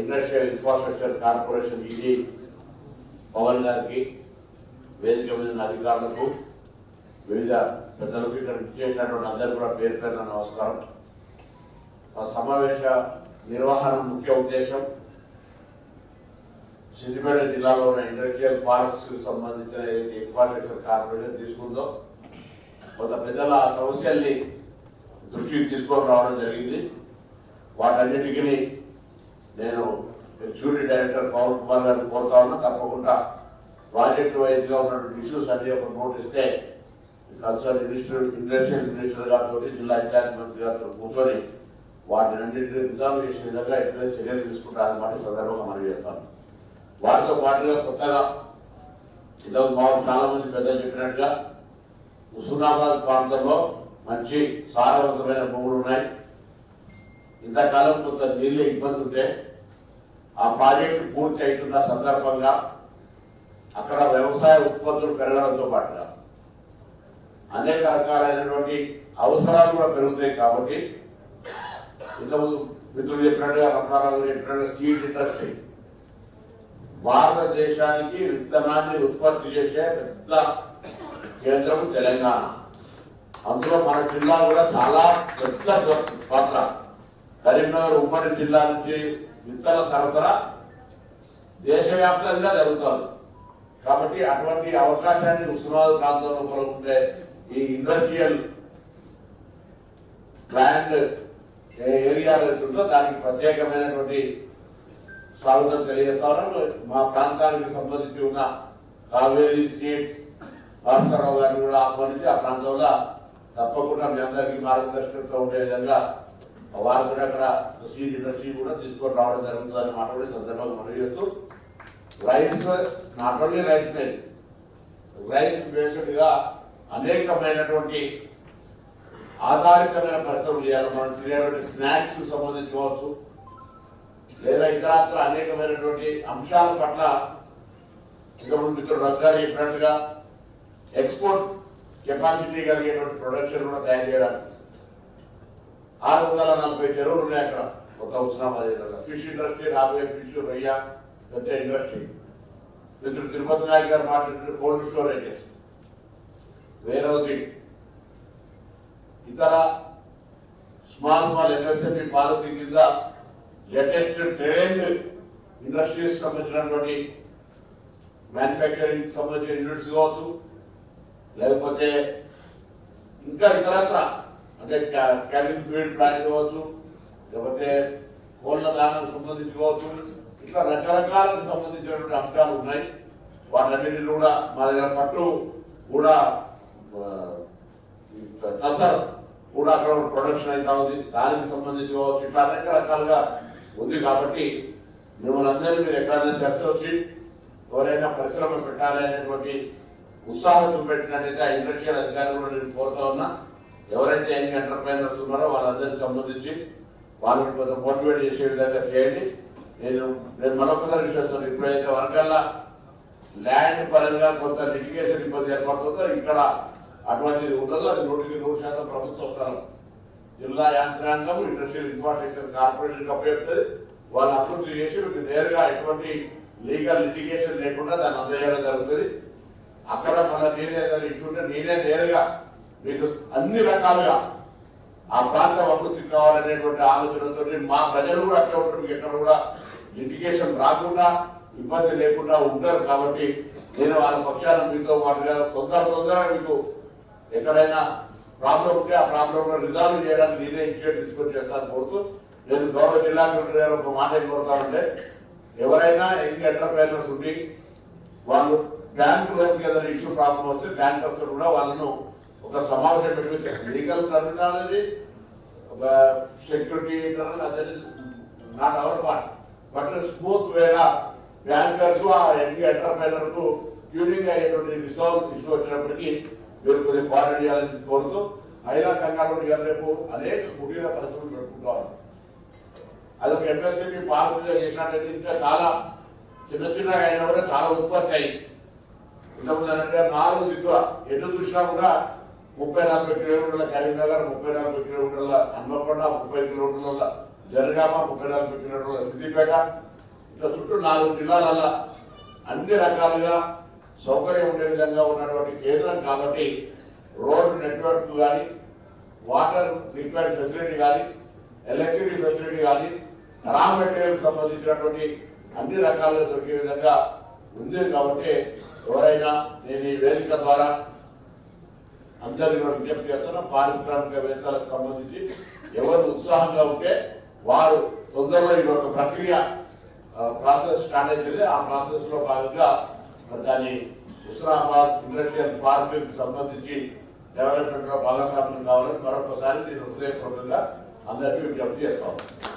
Industrial infrastructure corporation ED Pavan గారికి వేదిక మీద అధికారులకు వివిధ పెద్దలకు ఇక్కడ ఇచ్చేసినటువంటి అందరూ కూడా పేరు పేరున నమస్కారం. ఆ సమావేశ నిర్వహణ ముఖ్య ఉద్దేశం సిద్దిపేట జిల్లాలో ఉన్న ఇండస్ట్రియల్ పార్క్స్కి సంబంధించిన ఏదైతే ఇన్ఫ్రాస్ట్రక్చర్ కార్పొరేషన్ తీసుకుందో కొంత పెద్దల ఆ సమస్యల్ని దృష్టికి తీసుకొని రావడం జరిగింది. వాటన్నిటికీ నేను ఎగ్జిక్యూటివ్ డైరెక్టర్ పవన్ కుమార్ గారిని కోరుతా ఉన్నా తప్పకుండా ప్రాజెక్ట్ వైద్యంగా ఉన్నటువంటి ఇష్యూస్ అన్ని ఒక నోట్ ఇస్తే కన్సర్న్ మినిస్టర్ ఇండస్ట్రియల్ మినిస్టర్ గారితో జిల్లా ఇన్ఛార్జ్ మంత్రి గారితో కూర్చొని వాటిని అన్నింటినీ రిజాల్వ్ చేసే విధంగా ఎట్లయితే చర్యలు తీసుకుంటారన్నమాట సందర్భంగా మనం చేస్తాను వాటితో పాటుగా కొత్తగా ఇంతకు మాకు చాలా మంది పెద్దలు చెప్పినట్టుగా హుస్నాబాద్ ప్రాంతంలో మంచి సారవంతమైన భూములు ఉన్నాయి. ఇంతకాలం కొంత నీళ్ళ ఇబ్బంది ఉంటే ఆ ప్రాజెక్టు పూర్తి అవుతున్న సందర్భంగా అక్కడ వ్యవసాయ ఉత్పత్తులు పెరగడంతో పాటుగా అనేక రకాలైనటువంటి అవసరాలు కూడా పెరుగుతాయి కాబట్టి ఇంతకుముందు మిత్రులు చెప్పినట్టుగా రమణారావు చెప్పినట్టుగా సీడ్ ఇండస్ట్రీ భారతదేశానికి విత్తనాన్ని ఉత్పత్తి చేసే పెద్ద కేంద్రం తెలంగాణ. అందులో మన జిల్లా కూడా చాలా పెద్ద పాత్ర. కరీంనగర్ ఉమ్మడి జిల్లా నుంచి విత్తన సరఫరా దేశవ్యాప్తంగా జరుగుతుంది. కాబట్టి అటువంటి అవకాశాన్ని ఉస్మానాబాద్ ప్రాంతంలో కూడా ఈ ఇండస్ట్రియల్ ప్లాంట్ ఏరియాలో ఉందో దానికి ప్రత్యేకమైనటువంటి స్వాగతం తెలియజేస్తాను. మా ప్రాంతానికి సంబంధించి ఉన్న కావేరీ స్టేట్ భాస్కరరావు గారిని కూడా ఆహ్వానించి ఆ ప్రాంతంలో తప్పకుండా మీ అందరికీ మార్గదర్శకత్వం ఉండే విధంగా వారు కూడా అక్కడ సీడ్ ఇండస్ట్రీ కూడా తీసుకొని రావడం జరుగుతుందని మాట కూడా ఈ సందర్భంగా మనం చేస్తూ rice not only rice mill rice బేస్డ్గా అనేకమైనటువంటి ఆధారితమైన పరిశ్రమలు చేయాలి. మనం తినేటువంటి స్నాక్స్కు సంబంధించి కావచ్చు లేదా ఇతరత్ర అనేకమైనటువంటి అంశాల పట్ల ఇంతకుముందు మిత్రుడు రగ్గారు చెప్పినట్టుగా ఎక్స్పోర్ట్ కెపాసిటీ కలిగేటువంటి ప్రొడక్షన్ కూడా తయారు చేయడానికి ఆరు వందల నలభై చెరువులు ఉన్నాయి అక్కడ. ఒక హుస్నాబాద్ జిల్లాలో ఫిష్ ఇండస్ట్రీ రాబోయే ఫిష్ రొయ్య పెద్ద ఇండస్ట్రీ. మిత్రుడు తిరుపతి నాయక్ గారు మాట్లాడిన కోల్డ్ స్టోరేజెస్ వేర్ హౌసింగ్ ఇతర స్మాల్ స్మాల్ ఎంఎస్ఎంఈ పాలసీ కింద లేటెస్ట్ ట్రేడ్ ఇండస్ట్రీస్ సంబంధించినటువంటి మ్యానుఫ్యాక్చరింగ్ సంబంధించిన యూనిట్స్ కావచ్చు లేకపోతే ఇంకా ఇతరత్ర అంటే క్యాబిన్ ఫీల్డ్ ప్లాంట్ కావచ్చు లేకపోతే కోళ్ళ దానాలకు సంబంధించి కావచ్చు ఇట్లా రకరకాలకు సంబంధించినటువంటి అంశాలు ఉన్నాయి. వాటన్నిటిని కూడా మా దగ్గర పట్టు కూడా టసర్ కూడా అక్కడ ప్రొడక్షన్ అయితే ఉంది. దానికి సంబంధించి కావచ్చు ఇట్లా అనేక రకాలుగా ఉంది కాబట్టి మిమ్మల్ని అందరినీ మీరు ఎక్కడైనా చర్చ వచ్చి ఎవరైనా పరిశ్రమ పెట్టాలనేటువంటి ఉత్సాహం చూపెట్టినట్టయితే ఆ ఇండస్ట్రియల్ అధికారులు కూడా నేను కోరుతా ఉన్నా. ఎవరైతే యంగ్ ఎంటర్ప్రైనర్స్ ఉన్నారో వాళ్ళందరికీ సంబంధించి వాళ్ళని కొంచెం మోటివేట్ చేసే విధంగా చేయండి. నేను నేను మరొకసారి విశ్వసిస్తాను ఇప్పుడైతే వరకల్లా ల్యాండ్ పరంగా కొంత లిటిగేషన్ ఇబ్బంది ఏర్పడుతుందో ఇక్కడ అటువంటిది ఉండదు అది నూటికి నూరు శాతం ప్రభుత్వ స్థలం. జిల్లా యాంత్రాంగం ఇండస్ట్రియల్ ఇన్ఫ్రాస్ట్రక్చర్ కార్పొరేషన్ అప్పచెప్తుంది. వాళ్ళు అభివృద్ధి చేసి మీకు నేరుగా ఎటువంటి లీగల్ లిటిగేషన్ లేకుండా దాన్ని అందజేయడం జరుగుతుంది. అక్కడ మళ్ళీ నేనే ఏదైనా ఇష్యూ ఉంటే నేనే నేరుగా మీకు అన్ని రకాలుగా ఆ ప్రాంతం అభివృద్ధి కావాలనేటువంటి ఆలోచనతో మా ప్రజలు కూడా అట్లా ఉంటారు. మీకు ఎక్కడ కూడా లిటిగేషన్ రాకుండా ఇబ్బంది లేకుండా ఉంటారు కాబట్టి నేను వాళ్ళ పక్షాన మీతో పాటుగా తొందర తొందరగా మీకు ఎక్కడైనా ప్రాబ్లం ఉంటే ఆ ప్రాబ్లం రిజాల్వ్ చేయడానికి నేనే ఇనిషియేటివ్ తీసుకొని చేస్తాను కోరుతూ నేను గౌరవ జిల్లా కలెక్టర్ గారు ఒక మాట ఏం కోరుతానంటే ఎవరైనా ఎన్ని ఎంటర్ప్రైజర్స్ ఉండి వాళ్ళు బ్యాంకు లోకి ఏదైనా ఇష్యూ ప్రాబ్లం వస్తే బ్యాంకర్స్ కూడా వాళ్ళను ఒక సమావేశం పెట్టుకుంటే లీగల్ టర్మినాలజీ ఒక సెక్యూరిటీ అదే not our part but smooth Vega bankers ఆ యంగ్ ఎంటర్ప్రైనర్కు ట్యూనింగ్ అయ్యేటువంటి రిసాల్వ్ ఇష్యూ వచ్చినప్పటికీ మీరు కొన్ని కోఆర్డినేట్ చేయాలని కోరుతూ మహిళా సంఘాలు ఇవాళ రేపు అనేక కుటీర పరిశ్రమలు అది అదొక ఎంఎస్ఎంఈ పాలన చేసినట్టయితే ఇంకా చాలా చిన్న చిన్నగా అయినా కూడా చాలా ఉత్పత్తి అయ్యి ఇంతకుముందు అంటే నాలుగు దిక్కుల ఎటు చూసినా కూడా ముప్పై నలభై కిలోమీటర్ల కరీంనగర్ ముప్పై నలభై కిలోమీటర్ల హన్మకొండ ముప్పై కిలోమీటర్ల జనగామ ముప్పై నలభై కిలోమీటర్ల సిద్దిపేట. ఇట్లా చుట్టూ నాలుగు జిల్లాలల్ల అన్ని రకాలుగా సౌకర్యం ఉండే విధంగా ఉన్నటువంటి కేంద్రం కాబట్టి రోడ్డు నెట్వర్క్ కానీ వాటర్ రిక్వైర్డ్ ఫెసిలిటీ కానీ ఎలక్ట్రిసిటీ ఫెసిలిటీ కానీ రా మెటీరియల్ సంబంధించినటువంటి అన్ని రకాలుగా దొరికే విధంగా ఉంది కాబట్టి ఎవరైనా నేను ఈ వేదిక ద్వారా అందరికీ కూడా విజ్ఞప్తి చేస్తున్నా పారిశ్రామికవేత్తలకు సంబంధించి ఎవరు ఉత్సాహంగా ఉంటే వారు తొందరలో ఇది ఒక ప్రక్రియ ప్రాసెస్ స్టార్ట్ అవుతుంది ఆ ప్రాసెస్లో భాగంగా దాని హుస్నాబాద్ ఇండస్ట్రియల్ పార్క్ సంబంధించి డెవలప్మెంట్లో భాగస్వామ్యం కావాలని మరొకసారి నేను హృదయపూర్వకంగా అందరికీ విజ్ఞప్తి చేస్తాను